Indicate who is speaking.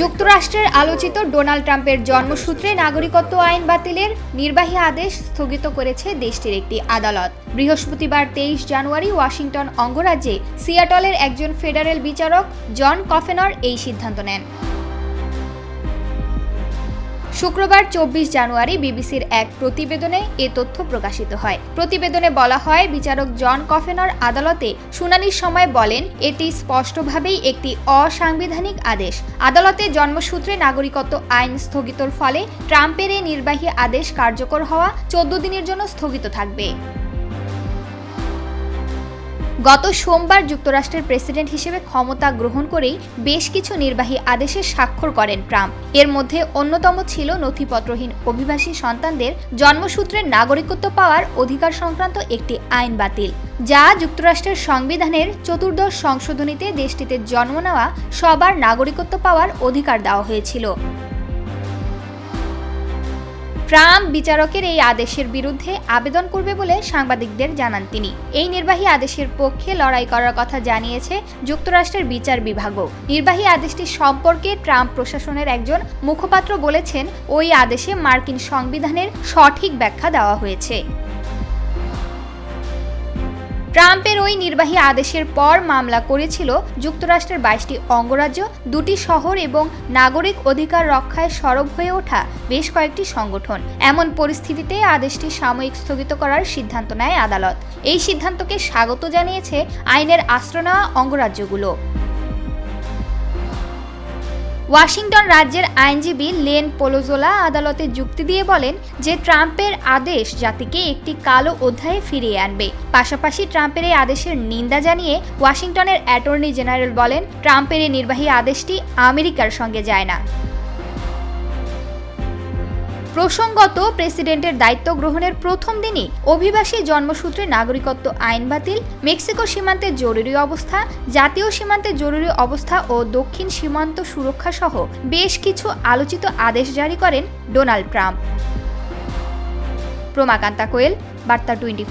Speaker 1: যুক্তরাষ্ট্রের আলোচিত ডোনাল্ড ট্রাম্পের জন্মসূত্রে নাগরিকত্ব আইন বাতিলের নির্বাহী আদেশ স্থগিত করেছে দেশটির একটি আদালত। বৃহস্পতিবার তেইশ জানুয়ারি ওয়াশিংটন অঙ্গরাজ্যে সিয়াটলের একজন ফেডারেল বিচারক জন কফেনর এই সিদ্ধান্ত নেন। শুক্রবার চব্বিশ জানুয়ারি বিবিসির এক প্রতিবেদনে এ তথ্য প্রকাশিত হয়। প্রতিবেদনে বলা হয়, বিচারক জন কফেনর আদালতে শুনানির সময় বলেন, এটি স্পষ্টভাবেই একটি অসাংবিধানিক আদেশ। আদালতে জন্মসূত্রে নাগরিকত্ব আইন স্থগিতর ফলে ট্রাম্পের এই নির্বাহী আদেশ কার্যকর হওয়া চোদ্দ দিনের জন্য স্থগিত থাকবে। গত সোমবার যুক্তরাষ্ট্রের প্রেসিডেন্ট হিসেবে ক্ষমতা গ্রহণ করেই বেশ কিছু নির্বাহী আদেশে স্বাক্ষর করেন ট্রাম্প। এর মধ্যে অন্যতম ছিল নথিপত্রহীন অভিবাসী সন্তানদের জন্মসূত্রের নাগরিকত্ব পাওয়ার অধিকার সংক্রান্ত একটি আইন বাতিল, যা যুক্তরাষ্ট্রের সংবিধানের চতুর্দশ সংশোধনীতে দেশটিতে জন্ম নেওয়া সবার নাগরিকত্ব পাওয়ার অধিকার দেওয়া হয়েছিল। ট্রাম্প বিচারকের এই আদেশের বিরুদ্ধে আবেদন করবে বলে সাংবাদিকদের জানান তিনি। এই নির্বাহী আদেশের পক্ষে লড়াই করার কথা জানিয়েছে যুক্তরাষ্ট্রের বিচার বিভাগও। নির্বাহী আদেশটি সম্পর্কে ট্রাম্প প্রশাসনের একজন মুখপাত্র বলেছেন, ওই আদেশে মার্কিন সংবিধানের সঠিক ব্যাখ্যা দেওয়া হয়েছে। ট্রাম্পের ওই নির্বাহী আদেশের পর মামলা করেছিল যুক্তরাষ্ট্রের বাইশটি অঙ্গরাজ্য, দুটি শহর এবং নাগরিক অধিকার রক্ষায় সরব হয়ে ওঠা বেশ কয়েকটি সংগঠন। এমন পরিস্থিতিতে আদেশটি সাময়িক স্থগিত করার সিদ্ধান্ত নেয় আদালত। এই সিদ্ধান্তকে স্বাগত জানিয়েছে আইনের আশ্রয় নেওয়া অঙ্গরাজ্যগুলো। ওয়াশিংটন রাজ্যের আইনজীবী লেন পোলোজোলা আদালতে যুক্তি দিয়ে বলেন যে ট্রাম্পের আদেশ জাতিকে একটি কালো অধ্যায়ে ফিরিয়ে আনবে। পাশাপাশি ট্রাম্পের এই আদেশের নিন্দা জানিয়ে ওয়াশিংটনের অ্যাটর্নি জেনারেল বলেন, ট্রাম্পের এই নির্বাহী আদেশটি আমেরিকার সঙ্গে যায় না। প্রসঙ্গত, প্রেসিডেন্টের দায়িত্ব গ্রহণের প্রথম দিনই অভিবাসী জন্মসূত্রে নাগরিকত্ব আইন বাতিল, মেক্সিকো সীমান্তে জরুরি অবস্থা, জাতীয় সীমান্তে জরুরি অবস্থা ও দক্ষিণ সীমান্ত সুরক্ষা সহ বেশ কিছু আলোচিত আদেশ জারি করেন ডোনাল্ড ট্রাম্প। প্রমাকান্তা কোয়েল, বার্তা টোয়েন্টি